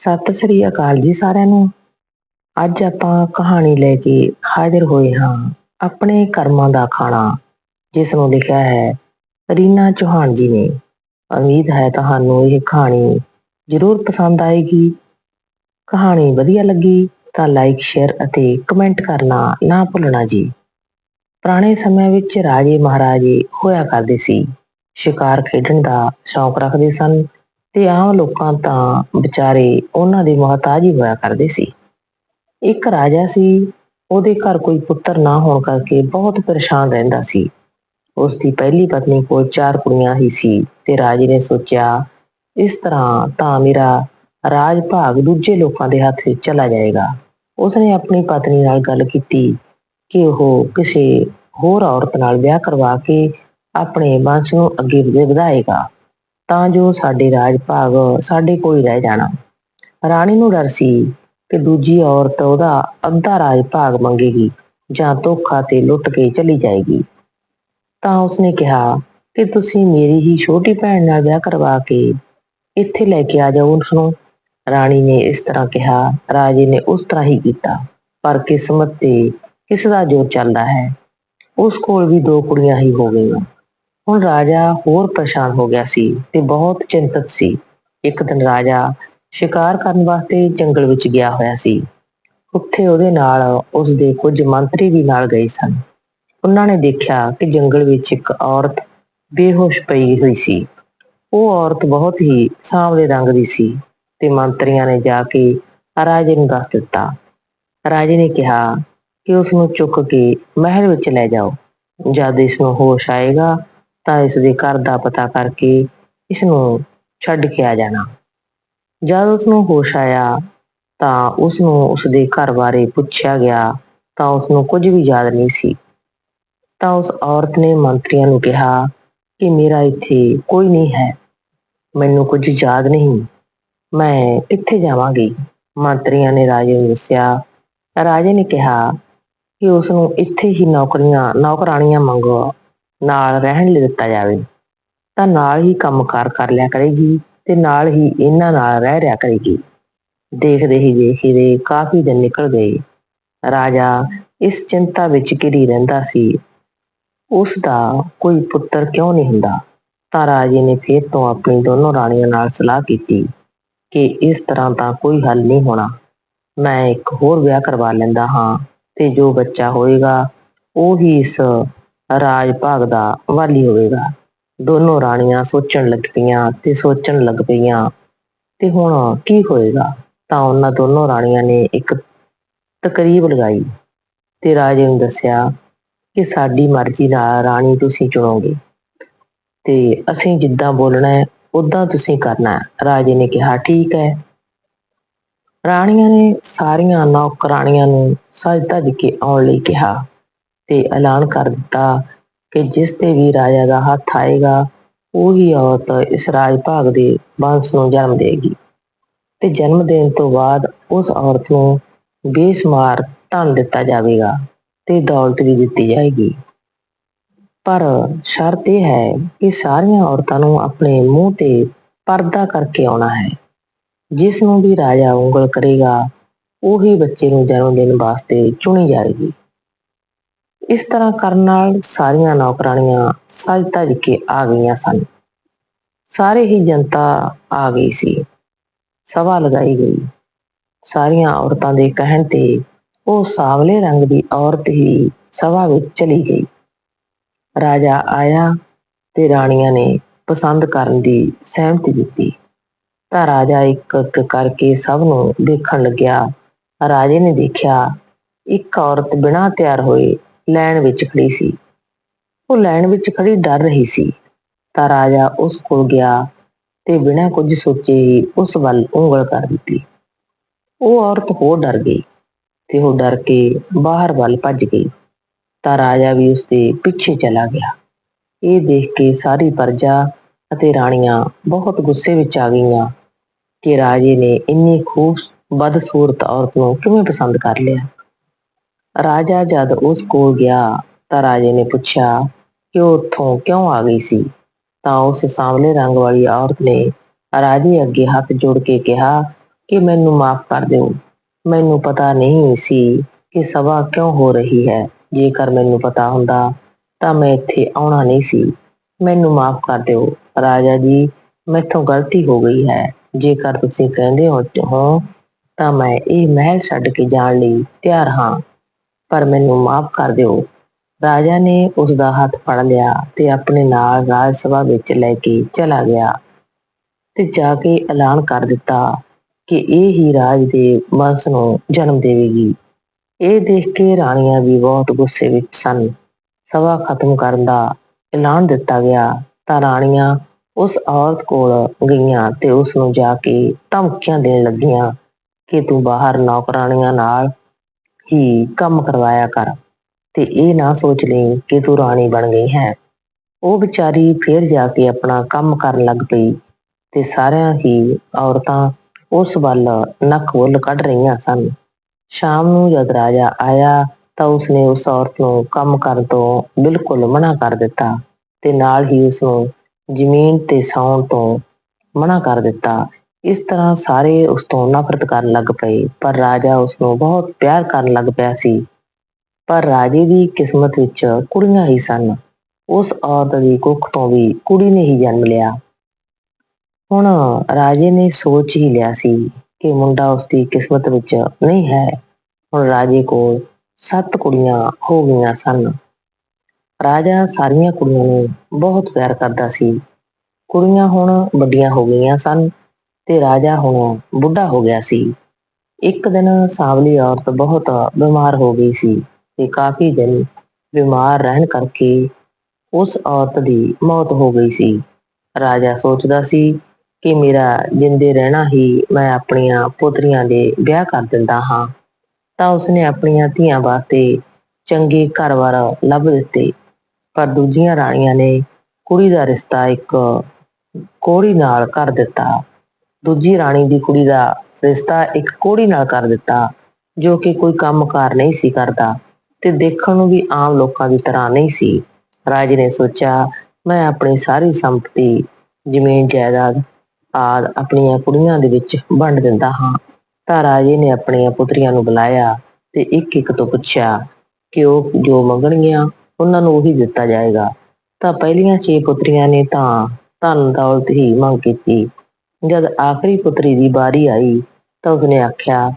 ਸਤਿ ਸ੍ਰੀ ਅਕਾਲ ਜੀ ਸਾਰਿਆਂ ਨੂੰ। ਅੱਜ ਆਪਾਂ ਕਹਾਣੀ ਲੈ ਕੇ ਹਾਜ਼ਰ ਹੋਏ ਹਾਂ ਆਪਣੇ ਕਰਮਾਂ ਦਾ ਖਾਣਾ, ਜਿਸ ਨੂੰ ਲਿਖਿਆ ਹੈ ਰੀਨਾ ਚੌਹਾਨ ਜੀ ਨੇ। ਉਮੀਦ ਹੈ ਤੁਹਾਨੂੰ ਇਹ ਕਹਾਣੀ ਜ਼ਰੂਰ ਪਸੰਦ ਆਏਗੀ। ਕਹਾਣੀ ਵਧੀਆ ਲੱਗੀ ਤਾਂ ਲਾਈਕ, ਸ਼ੇਅਰ ਅਤੇ ਕਮੈਂਟ ਕਰਨਾ ਨਾ ਭੁੱਲਣਾ ਜੀ। ਪੁਰਾਣੇ ਸਮਿਆਂ ਵਿੱਚ ਰਾਜੇ ਮਹਾਰਾਜੇ ਹੋਇਆ ਕਰਦੇ ਸੀ। ਸ਼ਿਕਾਰ ਖੇਡਣ ਦਾ ਸ਼ੌਕ ਰੱਖਦੇ ਸਨ। ਤੇ ਆਮ ਲੋਕਾਂ ਤਾਂ ਵਿਚਾਰੇ ਉਹਨਾਂ ਦੇ ਮੁਹਤਾਜ ਹੀ ਹੋਇਆ ਕਰਦੇ ਸੀ। ਇੱਕ ਰਾਜਾ ਸੀ, ਉਹਦੇ ਘਰ ਕੋਈ ਪੁੱਤਰ ਨਾ ਹੋਣ ਕਰਕੇ ਬਹੁਤ ਪਰੇਸ਼ਾਨ ਰਹਿੰਦਾ ਸੀ। ਉਸ ਦੀ ਪਹਿਲੀ ਪਤਨੀ ਕੋਲ ਚਾਰ ਕੁੜੀਆਂ ਹੀ ਸੀ ਤੇ ਰਾਜੇ ਨੇ ਸੋਚਿਆ, ਇਸ ਤਰ੍ਹਾਂ ਤਾਂ ਮੇਰਾ ਰਾਜ ਭਾਗ ਦੂਜੇ ਲੋਕਾਂ ਦੇ ਹੱਥ ਵਿੱਚ ਚਲਾ ਜਾਏਗਾ। ਉਸਨੇ ਆਪਣੀ ਪਤਨੀ ਨਾਲ ਗੱਲ ਕੀਤੀ ਕਿ ਉਹ ਕਿਸੇ ਹੋਰ ਔਰਤ ਨਾਲ ਵਿਆਹ ਕਰਵਾ ਕੇ ਆਪਣੇ ਵੰਸ਼ ਨੂੰ ਅੱਗੇ ਵਧਾਏਗਾ। ਤਾਂ ਜੋ ਸਾਡੇ ਰਾਜ ਭਾਗ, ਸਾਡੇ ਕੋਲ ਹੀ ਰਹਿ ਜਾਣਾ। ਰਾਣੀ ਨੂੰ ਡਰ ਸੀ ਕਿ ਦੂਜੀ ਔਰਤ ਉਹਦਾ ਅੱਧਾ ਰਾਜ ਭਾਗ ਮੰਗੇਗੀ ਜਾਂ ਧੋਖਾ ਤੇ ਲੁੱਟ ਕੇ ਚਲੀ ਜਾਏਗੀ। ਤਾਂ ਉਸਨੇ ਕਿਹਾ ਕਿ ਤੁਸੀਂ ਮੇਰੀ ਹੀ ਛੋਟੀ ਭੈਣ ਨਾਲ ਵਿਆਹ ਕਰਵਾ ਕੇ ਇੱਥੇ ਲੈ ਕੇ ਆ ਜਾਓ ਉਸਨੂੰ। ਰਾਣੀ ਨੇ ਇਸ ਤਰ੍ਹਾਂ ਕਿਹਾ, ਰਾਜੇ ਨੇ ਉਸ ਤਰ੍ਹਾਂ ਹੀ ਕੀਤਾ, ਪਰ ਕਿਸਮਤ ਤੇ ਕਿਸ ਦਾ ਜੋਰ ਚੱਲਦਾ ਹੈ? ਉਸ ਕੋਲ ਵੀ ਦੋ ਕੁੜੀਆਂ ਹੀ ਹੋ ਗਈਆਂ। ਹੁਣ ਰਾਜਾ ਹੋਰ ਪਰੇਸ਼ਾਨ ਹੋ ਗਿਆ ਸੀ ਤੇ ਬਹੁਤ ਚਿੰਤਤ ਸੀ। ਇੱਕ ਦਿਨ ਰਾਜਾ ਸ਼ਿਕਾਰ ਕਰਨ ਵਾਸਤੇ ਜੰਗਲ ਵਿੱਚ ਗਿਆ ਹੋਇਆ ਸੀ। ਉੱਥੇ ਉਹਦੇ ਨਾਲ ਉਸ ਦੇ ਕੁਝ ਮੰਤਰੀ ਵੀ ਨਾਲ ਗਏ ਸਨ। ਉਹਨਾਂ ਨੇ ਦੇਖਿਆ ਕਿ ਜੰਗਲ ਵਿੱਚ ਇੱਕ ਔਰਤ ਬੇਹੋਸ਼ ਪਈ ਹੋਈ ਸੀ। ਉਹ ਔਰਤ ਬਹੁਤ ਹੀ ਸਾਂਵਲੇ ਰੰਗ ਦੀ ਸੀ ਤੇ ਮੰਤਰੀਆਂ ਨੇ ਜਾ ਕੇ ਰਾਜੇ ਨੂੰ ਦੱਸ ਦਿੱਤਾ। ਰਾਜੇ ਨੇ ਕਿਹਾ ਕਿ ਉਸ ਨੂੰ ਚੁੱਕ ਕੇ ਮਹਿਲ ਵਿੱਚ ਲੈ ਜਾਓ। ਜਦ ਇਸ ਨੂੰ ਹੋਸ਼ ਆਏਗਾ ਤਾਂ ਇਸ ਦੇ ਘਰ ਦਾ ਪਤਾ ਕਰਕੇ ਇਸ ਨੂੰ ਛੱਡ ਕੇ ਆ ਜਾਣਾ। ਜਦ ਉਸ ਨੂੰ ਹੋਸ਼ ਆਇਆ ਤਾਂ ਉਸ ਨੂੰ ਉਸ ਦੇ ਘਰ ਬਾਰੇ ਪੁੱਛਿਆ ਗਿਆ ਤਾਂ ਉਸ ਨੂੰ ਕੁਝ ਵੀ ਯਾਦ ਨਹੀਂ ਸੀ। ਤਾਂ ਉਸ ਔਰਤ ਨੇ ਮੰਤਰੀਆਂ ਨੂੰ ਕਿਹਾ ਕਿ ਮੇਰਾ ਇੱਥੇ ਕੋਈ ਨਹੀਂ ਹੈ, ਮੈਨੂੰ ਕੁਝ ਯਾਦ ਨਹੀਂ, ਮੈਂ ਕਿੱਥੇ ਜਾਵਾਂਗੀ। ਮੰਤਰੀਆਂ ਨੇ ਰਾਜੇ ਨੂੰ ਦੱਸਿਆ, ਰਾਜੇ ਨੇ ਕਿਹਾ ਕਿ ਉਸ ਨੂੰ ਇੱਥੇ ਹੀ ਨੌਕਰੀਆਂ, ਨੌਕਰਾਣੀਆਂ ਮੰਗੋ ਨਾਲ ਰਹਿਣ ਲਈ ਦਿੱਤਾ ਜਾਵੇ। ਤਾਂ ਨਾਲ ਹੀ ਕੰਮਕਾਰ ਕਰ ਲਿਆ ਕਰੇਗੀ ਤੇ ਨਾਲ ਹੀ ਇਹਨਾਂ ਨਾਲ ਰਹਿ ਰਿਆ ਕਰੇਗੀ। ਦੇਖਦੇ ਹੀ ਦੇਖਦੇ ਕਾਫੀ ਦਿਨ ਨਿਕਲ ਗਏ। ਰਾਜਾ ਇਸ ਚਿੰਤਾ ਵਿੱਚ ਘਿਰੀ ਰਹਿੰਦਾ ਸੀ। ਉਸ ਦਾ ਕੋਈ ਪੁੱਤਰ ਕਿਉਂ ਨਹੀਂ ਹੁੰਦਾ? ਤਾਂ ਰਾਜੇ ਨੇ ਫਿਰ ਤੋਂ ਆਪਣੀ ਦੋਨੋਂ ਰਾਣੀਆਂ ਨਾਲ ਸਲਾਹ ਕੀਤੀ ਕਿ ਇਸ ਤਰ੍ਹਾਂ ਤਾਂ ਕੋਈ ਹੱਲ ਨਹੀਂ ਹੋਣਾ। ਮੈਂ ਇੱਕ ਹੋਰ ਵਿਆਹ ਕਰਵਾ ਲੈਂਦਾ ਹਾਂ ਤੇ ਜੋ ਬੱਚਾ ਹੋਏਗਾ, ਉਹ ਹੀ ਇਸ ਰਾਜ ਭਾਗ ਦਾ ਵਾਲੀ ਹੋਵੇਗਾ। ਦੋਨੋਂ ਰਾਣੀਆਂ ਸੋਚਣ ਲੱਗ ਪਈਆਂ ਤੇ ਸੋਚਣ ਲੱਗ ਪਈਆਂ ਤੇ ਹੁਣ ਕੀ ਹੋਏਗਾ? ਤਾਂ ਉਹਨਾਂ ਦੋਨੋਂ ਰਾਣੀਆਂ ਨੇ ਇੱਕ ਤਕਰੀਬ ਲਗਾਈ ਤੇ ਰਾਜੇ ਨੂੰ ਦੱਸਿਆ ਕਿ ਸਾਡੀ ਮਰਜ਼ੀ ਨਾਲ ਰਾਣੀ ਤੁਸੀਂ ਚੁਣੋਗੇ ਤੇ ਅਸੀਂ ਜਿੱਦਾਂ ਬੋਲਣਾ ਹੈ ਉਦਾਂ ਤੁਸੀਂ ਕਰਨਾ ਹੈ। ਰਾਜੇ ਨੇ ਕਿਹਾ, ਠੀਕ ਹੈ। ਰਾਣੀਆਂ ਨੇ ਸਾਰੀਆਂ ਨੌਕਰਾਣੀਆਂ ਨੂੰ ਸਜ ਧਜ ਕੇ ਆਉਣ ਲਈ ਕਿਹਾ। ਤੇ ਐਲਾਨ ਕਰ ਦਿੱਤਾ ਕਿ ਜਿਸ ਤੇ ਵੀ ਰਾਜਾ ਦਾ ਹੱਥ ਆਏਗਾ, ਉਹੀ ਔਰਤ ਇਸ ਰਾਜ ਭਾਗ ਦੇ ਬੰਸ ਨੂੰ ਜਨਮ ਦੇਗੀ ਤੇ ਜਨਮ ਦੇਣ ਤੋਂ ਬਾਅਦ ਉਸ ਔਰਤ ਨੂੰ ਬੇਸਮਾਰ ਧਨ ਦਿੱਤਾ ਜਾਵੇਗਾ ਤੇ ਦੌਲਤ ਵੀ ਦਿੱਤੀ ਜਾਏਗੀ। ਪਰ ਸ਼ਰਤ ਇਹ ਹੈ ਕਿ ਸਾਰੀਆਂ ਔਰਤਾਂ ਨੂੰ ਆਪਣੇ ਮੂੰਹ ਤੇ ਪਰਦਾ ਕਰਕੇ ਆਉਣਾ ਹੈ। ਜਿਸ ਨੂੰ ਵੀ ਰਾਜਾ ਉਂਗਲ ਕਰੇਗਾ, ਉਹੀ ਬੱਚੇ ਨੂੰ ਜਨਮ ਦੇਣ ਵਾਸਤੇ ਚੁਣੀ ਜਾਏਗੀ। ਇਸ ਤਰ੍ਹਾਂ ਕਰਨ ਨਾਲ ਸਾਰੀਆਂ ਨੌਕਰਾਣੀਆਂ ਸਜ ਧਜ ਕੇ ਆ ਗਈਆਂ ਸਨ। ਸਾਰੇ ਹੀ ਜਨਤਾ ਆ ਗਈ ਸੀ। ਸਭਾ ਲਗਾਈ ਗਈ। ਸਾਰੀਆਂ ਔਰਤਾਂ ਦੇ ਕਹਿਣ ਤੇ ਉਹ ਸਾਵਲੇ ਰੰਗ ਦੀ ਔਰਤ ਹੀ ਸਭਾ ਵਿੱਚ ਚਲੀ ਗਈ। ਰਾਜਾ ਆਇਆ ਤੇ ਰਾਣੀਆਂ ਨੇ ਪਸੰਦ ਕਰਨ ਦੀ ਸਹਿਮਤੀ ਦਿੱਤੀ। ਤਾਂ ਰਾਜਾ ਇੱਕ ਇੱਕ ਕਰਕੇ ਸਭ ਨੂੰ ਦੇਖਣ ਲੱਗਿਆ। ਰਾਜੇ ਨੇ ਦੇਖਿਆ, ਇੱਕ ਔਰਤ ਬਿਨਾਂ ਤਿਆਰ ਹੋਏ ਲੈਣ ਵਿੱਚ ਖੜੀ ਸੀ। ਉਹ ਲੈਣ ਵਿੱਚ ਖੜੀ ਡਰ ਰਹੀ ਸੀ। ਤਾਂ ਰਾਜਾ ਉਸ ਕੋਲ ਗਿਆ ਤੇ ਬਿਨਾਂ ਕੁਝ ਸੋਚੇ ਹੀ ਉਸ ਵੱਲ ਉਂਗਲ ਕਰ ਦਿੱਤੀ। ਉਹ ਔਰਤ ਹੋਰ ਡਰ ਗਈ ਤੇ ਉਹ ਡਰ ਕੇ ਬਾਹਰ ਵੱਲ ਭੱਜ ਗਈ। ਤਾਂ ਰਾਜਾ ਵੀ ਉਸ ਦੇ ਪਿੱਛੇ ਚਲਾ ਗਿਆ। ਇਹ ਦੇਖ ਕੇ ਸਾਰੀ ਪਰਜਾ ਅਤੇ ਰਾਣੀਆਂ ਬਹੁਤ ਗੁੱਸੇ ਵਿੱਚ ਆ ਗਈਆਂ ਕਿ ਰਾਜੇ ਨੇ ਇੰਨੀ ਖੂਬ ਬਦਸੂਰਤ ਔਰਤ ਨੂੰ ਕਿਵੇਂ ਪਸੰਦ ਕਰ ਲਿਆ। ਰਾਜਾ ਜਦ ਉਸ ਕੋਲ ਗਿਆ ਤਾਂ ਰਾਜੇ ਨੇ ਪੁੱਛਿਆ ਕਿ ਉਹ ਉੱਥੋਂ ਕਿਉਂ ਆ ਗਈ ਸੀ? ਤਾਂ ਉਸ ਸਾਹਮਣੇ ਰੰਗ ਵਾਲੀ ਔਰਤ ਨੇ ਰਾਜੇ ਅੱਗੇ ਹੱਥ ਜੋੜ ਕੇ ਕਿਹਾ, ਕਿ ਮੈਨੂੰ ਮਾਫ ਕਰ ਦਿਓ। ਮੈਨੂੰ ਪਤਾ ਨਹੀਂ ਸੀ ਕਿ ਸਭਾ ਕਿਉਂ ਹੋ ਰਹੀ ਹੈ। ਜੇਕਰ ਮੈਨੂੰ ਪਤਾ ਹੁੰਦਾ ਤਾਂ ਮੈਂ ਇੱਥੇ ਆਉਣਾ ਨਹੀਂ ਸੀ। ਮੈਨੂੰ ਮਾਫ ਕਰ ਦਿਓ। ਰਾਜਾ ਜੀ, ਮੈਥੋਂ ਗਲਤੀ ਹੋ ਗਈ ਹੈ। ਜੇਕਰ ਤੁਸੀਂ ਕਹਿੰਦੇ ਹੋ ਹੋ ਤਾਂ ਮੈਂ ਇਹ ਮਹਿਲ ਛੱਡ ਕੇ ਜਾਣ ਲਈ ਤਿਆਰ ਹਾਂ। ਪਰ ਮੈਨੂੰ ਮਾਫ ਕਰ ਦਿਓ। ਰਾਜਾ ਨੇ ਉਸ ਦਾ ਹੱਥ ਫੜ ਲਿਆ ਤੇ ਆਪਣੇ ਨਾਲ ਰਾਜ ਸਭਾ ਵਿੱਚ ਲੈ ਕੇ ਚਲਾ ਗਿਆ ਤੇ ਜਾ ਕੇ ਐਲਾਨ ਕਰ ਦਿੱਤਾ ਕਿ ਇਹ ਹੀ ਰਾਜ ਦੇ ਵੰਸ਼ ਨੂੰ ਜਨਮ ਦੇਵੇਗੀ। ਇਹ ਦੇਖ ਕੇ ਰਾਣੀਆਂ ਵੀ ਬਹੁਤ ਗੁੱਸੇ ਵਿੱਚ ਸਨ। ਸਭਾ ਖਤਮ ਕਰਨ ਦਾ ਐਲਾਨ ਦਿੱਤਾ ਗਿਆ ਤਾਂ ਰਾਣੀਆਂ ਉਸ ਔਰਤ ਕੋਲ ਗਈਆਂ ਤੇ ਉਸ ਨੂੰ ਜਾ ਕੇ ਧਮਕੀਆਂ ਦੇਣ ਲੱਗੀਆਂ ਕਿ ਤੂੰ ਬਾਹਰ ਨੌਕਰਾਣੀਆਂ ਨਾਲ ਹੀ ਕੰਮ ਕਰਵਾਇਆ ਕਰ। ਤੇ ਇਹ ਨਾ ਸੋਚ ਲਈ ਕਿ ਤੂੰ ਰਾਣੀ ਬਣ ਗਈ ਹੈ। ਉਹ ਵਿਚਾਰੀ ਫੇਰ ਜਾ ਕੇ ਆਪਣਾ ਕੰਮ ਕਰਨ ਲੱਗ ਪਈ ਤੇ ਸਾਰਿਆਂ ਹੀ ਔਰਤਾਂ ਉਸ ਵੱਲ ਨੱਕ ਬੁੱਲ ਕੱਢ ਰਹੀਆਂ ਸਨ। ਸ਼ਾਮ ਨੂੰ ਜਦ ਰਾਜਾ ਆਇਆ ਤਾਂ ਉਸਨੇ ਉਸ ਔਰਤ ਨੂੰ ਕੰਮ ਕਰਨ ਤੋਂ ਬਿਲਕੁਲ ਮਨਾ ਕਰ ਦਿੱਤਾ ਤੇ ਨਾਲ ਹੀ ਉਸ ਨੂੰ ਜ਼ਮੀਨ ਤੇ ਸੌਣ ਤੋਂ ਮਨਾ ਕਰ ਦਿੱਤਾ ਇਸ ਤਰ੍ਹਾਂ ਸਾਰੇ ਉਸ ਤੋਂ ਨਫ਼ਰਤ ਕਰਨ ਲੱਗ ਪਏ, ਪਰ ਰਾਜਾ ਉਸ ਨੂੰ ਬਹੁਤ ਪਿਆਰ ਕਰਨ ਲੱਗ ਪਿਆ ਸੀ। ਪਰ ਰਾਜੇ ਦੀ ਕਿਸਮਤ ਵਿੱਚ ਕੁੜੀਆਂ ਹੀ ਸਨ। ਉਸ ਔਰਤ ਦੀ ਕੁੱਖ ਤੋਂ ਵੀ ਕੁੜੀ ਨੇ ਹੀ ਜਨਮ ਲਿਆ। ਹੁਣ ਰਾਜੇ ਨੇ ਸੋਚ ਹੀ ਲਿਆ ਸੀ ਕਿ ਮੁੰਡਾ ਉਸ ਦੀ ਕਿਸਮਤ ਵਿੱਚ ਨਹੀਂ ਹੈ। ਹੁਣ ਰਾਜੇ ਕੋਲ ਸੱਤ ਕੁੜੀਆਂ ਹੋ ਗਈਆਂ ਸਨ। ਰਾਜਾ ਸਾਰੀਆਂ ਕੁੜੀਆਂ ਨੂੰ ਬਹੁਤ ਪਿਆਰ ਕਰਦਾ ਸੀ। ਕੁੜੀਆਂ ਹੁਣ ਵੱਡੀਆਂ ਹੋ ਗਈਆਂ ਸਨ। ਤੇ ਰਾਜਾ ਹੁਣ ਬੁੱਢਾ ਹੋ ਗਿਆ ਸੀ। ਇੱਕ ਦਿਨ ਸਾਵਲੀ ਔਰਤ ਬਹੁਤ ਬਿਮਾਰ ਹੋ ਗਈ ਸੀ ਤੇ ਕਾਫੀ ਦਿਨ ਬਿਮਾਰ ਰਹਿਣ ਕਰਕੇ ਉਸ ਔਰਤ ਦੀ ਮੌਤ ਹੋ ਗਈ ਸੀ। ਰਾਜਾ ਸੋਚਦਾ ਸੀ ਕਿ ਮੇਰਾ ਜਿੰਦੇ ਰਹਿਣਾ ਹੀ ਮੈਂ ਆਪਣੀਆਂ ਪੁੱਤਰੀਆਂ ਦੇ ਵਿਆਹ ਕਰ ਦਿੰਦਾ ਹਾਂ। ਤਾਂ ਉਸਨੇ ਆਪਣੀਆਂ ਧੀਆਂ ਵਾਸਤੇ ਚੰਗੇ ਘਰ ਵਾਰ ਲੱਭ ਦਿੱਤੇ। ਪਰ ਦੂਜੀਆਂ ਰਾਣੀਆਂ ਨੇ ਕੁੜੀ ਦਾ ਰਿਸ਼ਤਾ ਇੱਕ ਕੋੜੀ ਨਾਲ ਕਰ ਦਿੱਤਾ। ਦੂਜੀ ਰਾਣੀ ਦੀ ਕੁੜੀ ਦਾ ਰਿਸ਼ਤਾ ਇੱਕ ਕੋੜੀ ਨਾਲ ਕਰ ਦਿੱਤਾ, ਜੋ ਕਿ ਕੋਈ ਕੰਮਕਾਰ ਨਹੀਂ ਸੀ ਕਰਦਾ ਤੇ ਦੇਖਣ ਨੂੰ ਵੀ ਆਮ ਲੋਕਾਂ ਦੀ ਤਰ੍ਹਾਂ ਨਹੀਂ ਸੀ। ਰਾਜੇ ਨੇ ਸੋਚਿਆ, ਮੈਂ ਆਪਣੀ ਸਾਰੀ ਸੰਪਤੀ ਜ਼ਮੀਨ ਜਾਇਦਾਦ ਆਦ ਆਪਣੀਆਂ ਕੁੜੀਆਂ ਦੇ ਵਿੱਚ ਵੰਡ ਦਿੰਦਾ ਹਾਂ। ਤਾਂ ਰਾਜੇ ਨੇ ਆਪਣੀਆਂ ਪੁੱਤਰੀਆਂ ਨੂੰ ਬੁਲਾਇਆ ਤੇ ਇੱਕ ਇੱਕ ਤੋਂ ਪੁੱਛਿਆ, ਕਿ ਉਹ ਜੋ ਮੰਗਣਗੀਆਂ, ਉਹਨਾਂ ਨੂੰ ਉਹੀ ਦਿੱਤਾ ਜਾਏਗਾ? ਤਾਂ ਪਹਿਲੀਆਂ 6 ਪੁੱਤਰੀਆਂ ਨੇ ਤਾਂ ਧਨ ਦੌਲਤ ਹੀ ਮੰਗ ਕੀਤੀ। ਜਦ ਆਖਰੀ ਪੁੱਤਰੀ ਦੀ ਵਾਰੀ ਆਈ ਤਾਂ ਉਸਨੇ ਆਖਿਆ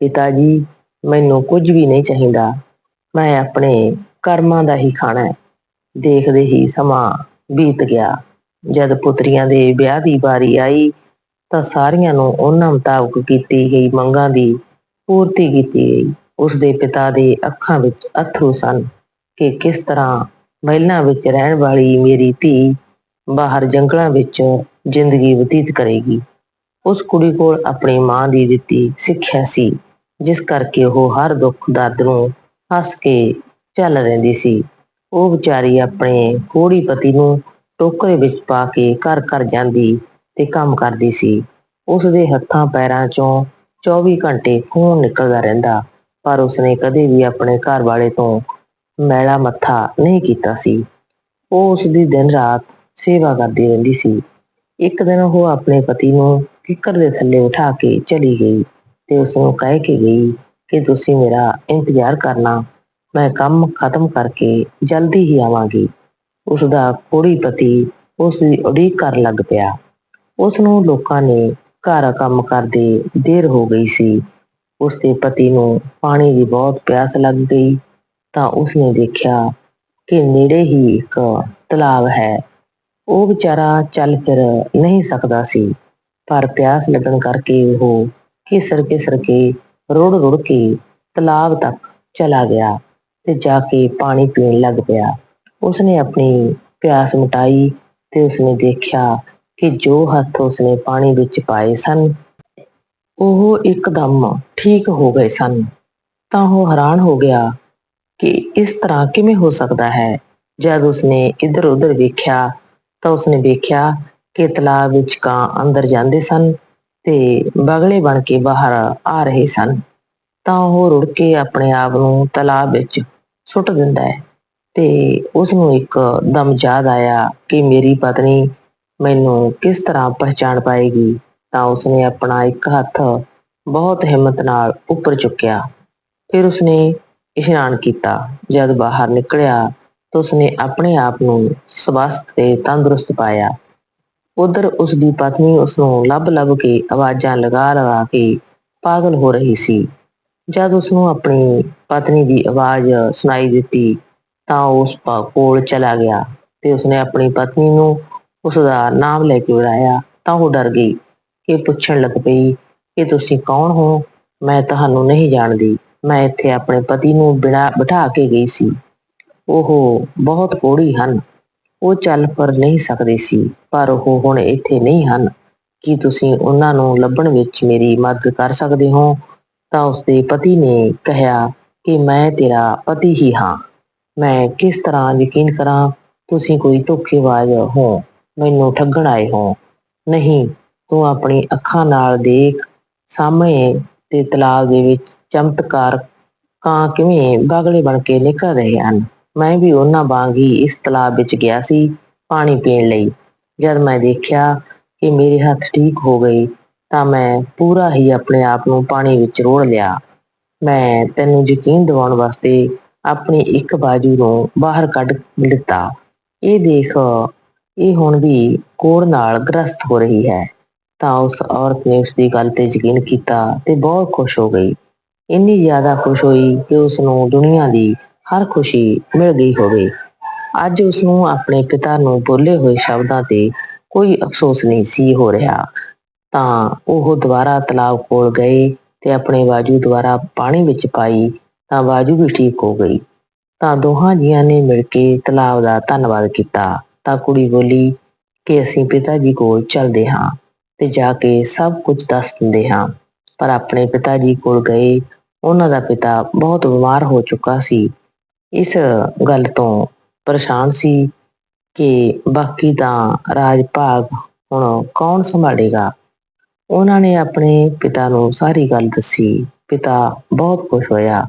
ਪਿਤਾ ਜੀ ਮੈਨੂੰ ਕੁਝ ਵੀ ਨਹੀਂ ਚਾਹੀਦਾ। ਮੈਂ ਆਪਣੇ ਕਰਮਾਂ ਦਾ ਹੀ ਖਾਣਾ ਹੈ। ਦੇਖਦੇ ਹੀ ਸਮਾਂ ਬੀਤ ਗਿਆ। ਜਦ ਪੁੱਤਰੀਆਂ ਦੇ ਵਿਆਹ ਦੀ ਵਾਰੀ ਆਈ ਤਾਂ ਸਾਰੀਆਂ ਨੂੰ ਉਹਨਾਂ ਮੁਤਾਬਕ ਕੀਤੀ ਗਈ ਮੰਗਾਂ ਦੀ ਪੂਰਤੀ ਕੀਤੀ ਗਈ। ਉਸ ਦੇ ਪਿਤਾ ਦੇ ਅੱਖਾਂ ਵਿੱਚ ਅਥਰੂ ਸਨ ਕਿ ਕਿਸ ਤਰ੍ਹਾਂ ਮਹਿਲਾਂ ਵਿੱਚ ਰਹਿਣ ਵਾਲੀ ਮੇਰੀ ਧੀ ਬਾਹਰ ਜੰਗਲਾਂ ਵਿੱਚ ਜ਼ਿੰਦਗੀ ਬਤੀਤ ਕਰੇਗੀ। ਉਸ ਕੁੜੀ ਕੋਲ ਆਪਣੀ ਮਾਂ ਦੀ ਦਿੱਤੀ ਸਿੱਖਿਆ ਸੀ, ਜਿਸ ਕਰਕੇ ਉਹ ਹਰ ਦੁੱਖ ਦਰਦ ਨੂੰ ਹੱਸ ਕੇ ਚੱਲ ਰਹਿੰਦੀ ਸੀ। ਉਹ ਵਿਚਾਰੀ ਆਪਣੇ ਕੋੜੀ ਪਤੀ ਨੂੰ ਟੋਕਰੇ ਵਿੱਚ ਪਾ ਕੇ ਘਰ ਘਰ ਜਾਂਦੀ ਤੇ ਕੰਮ ਕਰਦੀ ਸੀ। ਉਸ ਦੇ ਹੱਥਾਂ ਪੈਰਾਂ 'ਚੋਂ 24 ਘੰਟੇ ਖੂਨ ਨਿਕਲਦਾ ਰਹਿੰਦਾ, ਪਰ ਉਸਨੇ ਕਦੇ ਵੀ ਆਪਣੇ ਘਰ ਵਾਲੇ ਤੋਂ ਮੈਲਾ ਮੱਥਾ ਨਹੀਂ ਕੀਤਾ ਸੀ। ਉਹ ਉਸ ਦੀ ਦਿਨ ਰਾਤ ਸੇਵਾ ਕਰਦੀ ਰਹਿੰਦੀ ਸੀ। ਇੱਕ ਦਿਨ ਉਹ ਆਪਣੇ ਪਤੀ ਨੂੰ ਕਿੱਕਰ ਦੇ ਥੱਲੇ ਉਠਾ ਕੇ ਚਲੀ ਗਈ ਤੇ ਉਸ ਨੂੰ ਕਹਿ ਕੇ ਗਈ ਕਿ ਤੁਸੀਂ ਮੇਰਾ ਇੰਤਜ਼ਾਰ ਕਰਨਾ, ਮੈਂ ਕੰਮ ਖਤਮ ਕਰਕੇ ਜਲਦੀ ਹੀ ਆਵਾਂਗੀ। ਉਸ ਦਾ ਕੋੜੀ ਪਤੀ ਉਸ ਦੀ ਉਡੀਕ ਕਰਨ ਲੱਗ ਪਿਆ। ਉਸ ਨੂੰ ਲੋਕਾਂ ਨੇ ਘਰ ਕੰਮ ਕਰਦੇ ਦੇਰ ਹੋ ਗਈ ਸੀ। ਉਸ ਦੇ ਪਤੀ ਨੂੰ ਪਾਣੀ ਦੀ ਬਹੁਤ ਪਿਆਸ ਲੱਗ ਗਈ ਤਾਂ ਉਸ ਨੇ ਦੇਖਿਆ ਕਿ ਨੇੜੇ ਹੀ ਇੱਕ ਤਲਾਬ ਹੈ। ਉਹ ਵਿਚਾਰਾ ਚੱਲ ਫਿਰ ਨਹੀਂ ਸਕਦਾ ਸੀ, ਪਰ ਪਿਆਸ ਲੱਗਣ ਕਰਕੇ ਉਹ ਕਿਸਰ ਕਿਸਰ ਕੇ ਰੁੜ ਰੁੜ ਕੇ ਤਲਾਬ ਤੱਕ ਚਲਾ ਗਿਆ ਤੇ ਜਾ ਕੇ ਪਾਣੀ ਪੀਣ ਲੱਗ ਪਿਆ। ਉਸਨੇ ਆਪਣੀ ਪਿਆਸ ਮਿਟਾਈ ਤੇ ਉਸਨੇ ਦੇਖਿਆ ਕਿ ਜੋ ਹੱਥ ਉਸਨੇ ਪਾਣੀ ਵਿੱਚ ਪਾਏ ਸਨ, ਉਹ ਇੱਕਦਮ ਠੀਕ ਹੋ ਗਏ ਸਨ। ਤਾਂ ਉਹ ਹੈਰਾਨ ਹੋ ਗਿਆ ਕਿ ਇਸ ਤਰ੍ਹਾਂ ਕਿਵੇਂ ਹੋ ਸਕਦਾ ਹੈ, ਜਦ ਉਸਨੇ ਇੱਧਰ ਉੱਧਰ ਵੇਖਿਆ ਤਾਂ ਉਸਨੇ ਵੇਖਿਆ ਕਿ ਤਲਾਬ ਵਿੱਚ ਕਾਂ ਅੰਦਰ ਜਾਂਦੇ ਸਨ ਤੇ ਬਗਲੇ ਬਣ ਕੇ ਬਾਹਰ ਆ ਰਹੇ ਸਨ। ਤਾਂ ਉਹ ਰੁੜ ਕੇ ਆਪਣੇ ਆਪ ਨੂੰ ਤਲਾਬ ਵਿੱਚ ਸੁੱਟ ਦਿੰਦਾ ਹੈ ਤੇ ਉਸ ਨੂੰ ਇੱਕ ਦਮ ਯਾਦ ਆਇਆ ਕਿ ਮੇਰੀ ਪਤਨੀ ਮੈਨੂੰ ਕਿਸ ਤਰ੍ਹਾਂ ਪਹਿਚਾਣ ਪਾਏਗੀ। ਤਾਂ ਉਸਨੇ ਆਪਣਾ ਇੱਕ ਹੱਥ ਬਹੁਤ ਹਿੰਮਤ ਨਾਲ ਉੱਪਰ ਚੁੱਕਿਆ। ਫਿਰ ਉਸਨੇ ਇਸ਼ਨਾਨ ਕੀਤਾ। ਜਦ ਬਾਹਰ ਨਿਕਲਿਆ ਤਾਂ ਉਸਨੇ ਆਪਣੇ ਆਪ ਨੂੰ ਸਵਸਥ ਤੇ ਤੰਦਰੁਸਤ ਪਾਇਆ। ਉਧਰ ਉਸ ਦੀ ਪਤਨੀ ਉਸ ਨੂੰ ਲੱਭ-ਲੱਭ ਕੇ ਆਵਾਜ਼ਾਂ ਲਗਾ-ਲਗਾ ਕੇ ਪਾਗਲ ਹੋ ਰਹੀ ਸੀ। ਜਦ ਉਸ ਨੂੰ ਆਪਣੀ ਪਤਨੀ ਦੀ ਆਵਾਜ਼ ਸੁਣਾਈ ਦਿੱਤੀ, ਤਾਂ ਉਹ ਉਸ ਕੋਲ ਚਲਾ ਗਿਆ ਤੇ ਉਸਨੇ ਆਪਣੀ ਪਤਨੀ ਨੂੰ ਉਸ ਦਾ ਨਾਮ ਲੈ ਕੇ ਬੁਲਾਇਆ, ਤਾਂ ਉਹ ਡਰ ਗਈ ਕਿ ਪੁੱਛਣ ਲੱਗ ਪਈ ਕਿ ਤੁਸੀਂ ਕੌਣ ਹੋ? ਮੈਂ ਤੁਹਾਨੂੰ ਨਹੀਂ ਜਾਣਦੀ। ਮੈਂ ਇੱਥੇ ਆਪਣੇ ਪਤੀ ਨੂੰ ਬਿਨਾ ਬਿਠਾ ਕੇ ਗਈ ਸੀ। ਉਹ ਬਹੁਤ ਕੋੜੀ ਹਨ। ਉਹ ਚੱਲ ਫਿਰ ਨਹੀਂ ਸਕਦੇ ਸੀ, ਪਰ ਉਹ ਹੁਣ ਇੱਥੇ ਨਹੀਂ ਹਨ। ਕੀ ਤੁਸੀਂ ਉਹਨਾਂ ਨੂੰ ਲੱਭਣ ਵਿੱਚ ਮੇਰੀ ਮਦਦ ਕਰ ਸਕਦੇ ਹੋ? ਤਾਂ ਉਸਦੇ ਪਤੀ ਨੇ ਕਿਹਾ ਕਿ ਮੈਂ ਤੇਰਾ ਪਤੀ ਹੀ ਹਾਂ। ਮੈਂ ਕਿਸ ਤਰ੍ਹਾਂ ਯਕੀਨ ਕਰਾਂ, ਤੁਸੀਂ ਕੋਈ ਧੋਖੇਬਾਜ਼ ਹੋ, ਮੈਨੂੰ ਠੱਗਣ ਆਏ ਹੋ। ਨਹੀਂ, ਤੂੰ ਆਪਣੀ ਅੱਖਾਂ ਨਾਲ ਦੇਖ, ਸਾਹਮਣੇ ਤੇ ਤਲਾਬ ਦੇ ਵਿੱਚ ਚਮਤਕਾਰ ਕਾਂ ਕਿਵੇਂ ਬਾਗਲੇ ਬਣ ਕੇ ਨਿਕਲ ਰਹੇ ਹਨ? ਮੈਂ ਵੀ ਉਹਨਾਂ ਵਾਂਗ ਹੀ ਇਸ ਤਲਾਬ ਵਿੱਚ ਗਿਆ ਸੀ ਪਾਣੀ ਪੀਣ ਲਈ। ਜਦ ਮੈਂ ਦੇਖਿਆ ਕਿ ਮੇਰੇ ਹੱਥ ਠੀਕ ਹੋ ਗਏ, ਤਾਂ ਮੈਂ ਪੂਰਾ ਹੀ ਆਪਣੇ ਆਪ ਨੂੰ ਪਾਣੀ ਵਿੱਚ ਰੋੜ ਲਿਆ। ਮੈਂ ਤੈਨੂੰ ਯਕੀਨ ਦਿਵਾਉਣ ਵਾਸਤੇ ਆਪਣੀ ਇੱਕ ਬਾਜੂ ਨੂੰ ਬਾਹਰ ਕੱਢ ਲਿੱਤਾ ਇਹ ਦੇਖ, ਇਹ ਹੁਣ ਵੀ ਕੋੜ ਨਾਲ ਗ੍ਰਸਤ ਹੋ ਰਹੀ ਹੈ। ਤਾਂ ਉਸ ਔਰਤ ਨੇ ਉਸ ਦੀ ਗੱਲ ਤੇ ਯਕੀਨ ਕੀਤਾ ਤੇ ਬਹੁਤ ਖੁਸ਼ ਹੋ ਗਈ। ਇੰਨੀ ਜ਼ਿਆਦਾ ਖੁਸ਼ ਹੋਈ ਕਿ ਉਸ ਨੂੰ ਦੁਨੀਆ ਦੀ ਹਰ ਖੁਸ਼ੀ ਮਿਲ ਗਈ ਹੋਵੇ। ਅੱਜ ਉਸ ਨੂੰ ਆਪਣੇ ਪਿਤਾ ਨੂੰ ਬੋਲੇ ਹੋਏ ਸ਼ਬਦਾਂ ਤੇ ਕੋਈ ਅਫਸੋਸ ਨਹੀਂ ਸੀ ਹੋ ਰਿਹਾ। ਤਾਂ ਉਹ ਦੁਬਾਰਾ ਤਲਾਬ ਕੋਲ ਗਏ ਤੇ ਆਪਣੇ ਬਾਜੂ ਦੁਬਾਰਾ ਪਾਣੀ ਵਿੱਚ ਪਾਈ ਤਾਂ ਬਾਜੂ ਵੀ ਠੀਕ ਹੋ ਗਈ। ਤਾਂ ਦੋਹਾਂ ਜੀਆਂ ਨੇ ਮਿਲ ਕੇ ਤਲਾਬ ਦਾ ਧੰਨਵਾਦ ਕੀਤਾ। ਤਾਂ ਕੁੜੀ ਬੋਲੀ ਕਿ ਅਸੀਂ ਪਿਤਾ ਜੀ ਕੋਲ ਚੱਲਦੇ ਹਾਂ ਤੇ ਜਾ ਕੇ ਸਭ ਕੁਝ ਦੱਸ ਦਿੰਦੇ ਹਾਂ। ਪਰ ਆਪਣੇ ਪਿਤਾ ਜੀ ਕੋਲ ਗਏ, ਉਹਨਾਂ ਦਾ ਪਿਤਾ ਬਹੁਤ ਬਿਮਾਰ ਹੋ ਚੁੱਕਾ ਸੀ। ਇਸ ਗੱਲ ਤੋਂ ਪਰੇਸ਼ਾਨ ਸੀ ਕਿ ਬਾਕੀ ਤਾਂ ਰਾਜ ਭਾਗ ਹੁਣ ਕੌਣ ਸੰਭਾਲੇਗਾ? ਉਹਨਾਂ ਨੇ ਆਪਣੇ ਪਿਤਾ ਨੂੰ ਸਾਰੀ ਗੱਲ ਦੱਸੀ। ਪਿਤਾ ਬਹੁਤ ਖੁਸ਼ ਹੋਇਆ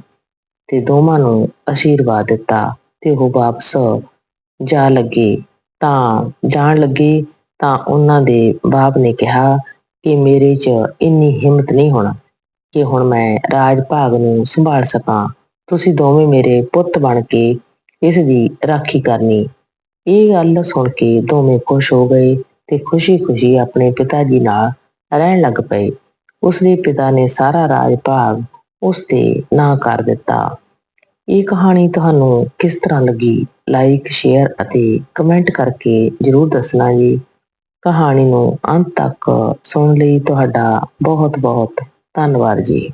ਤੇ ਦੋਵਾਂ ਨੂੰ ਅਸ਼ੀਰਵਾਦ ਦਿੱਤਾ ਤੇ ਉਹ ਵਾਪਸ ਜਾ ਲੱਗੇ। ਤਾਂ ਜਾਣ ਲੱਗੇ ਤਾਂ ਉਹਨਾਂ ਦੇ ਬਾਪ ਨੇ ਕਿਹਾ ਕਿ ਮੇਰੇ 'ਚ ਇੰਨੀ ਹਿੰਮਤ ਨਹੀਂ ਹੋਣਾ ਕਿ ਹੁਣ ਮੈਂ ਰਾਜ ਭਾਗ ਨੂੰ ਸੰਭਾਲ ਸਕਾਂ। ਤੁਸੀਂ ਦੋਵੇਂ ਮੇਰੇ ਪੁੱਤ ਬਣ ਕੇ ਇਸ ਦੀ ਰਾਖੀ ਕਰਨੀ। ਇਹ ਗੱਲ ਸੁਣ ਕੇ ਦੋਵੇਂ ਖੁਸ਼ ਹੋ ਗਏ ਤੇ ਖੁਸ਼ੀ-ਖੁਸ਼ੀ ਆਪਣੇ ਪਿਤਾ ਜੀ ਨਾਲ ਰਹਿਣ ਲੱਗ ਪਏ। ਉਸ ਦੇ ਪਿਤਾ ਨੇ ਸਾਰਾ ਰਾਜ ਭਾਗ ਉਸ ਤੇ ਨਾ ਕਰ ਦਿੱਤਾ। ਇਹ ਕਹਾਣੀ ਤੁਹਾਨੂੰ ਕਿਸ ਤਰ੍ਹਾਂ ਲੱਗੀ? ਲਾਈਕ ਸ਼ੇਅਰ ਅਤੇ ਕਮੈਂਟ ਕਰਕੇ ਜਰੂਰ ਦੱਸਣਾ ਜੀ। ਕਹਾਣੀ ਨੂੰ ਅੰਤ ਤੱਕ ਸੁਣਨ ਲਈ ਤੁਹਾਡਾ ਬਹੁਤ ਬਹੁਤ ਧੰਨਵਾਦ ਜੀ।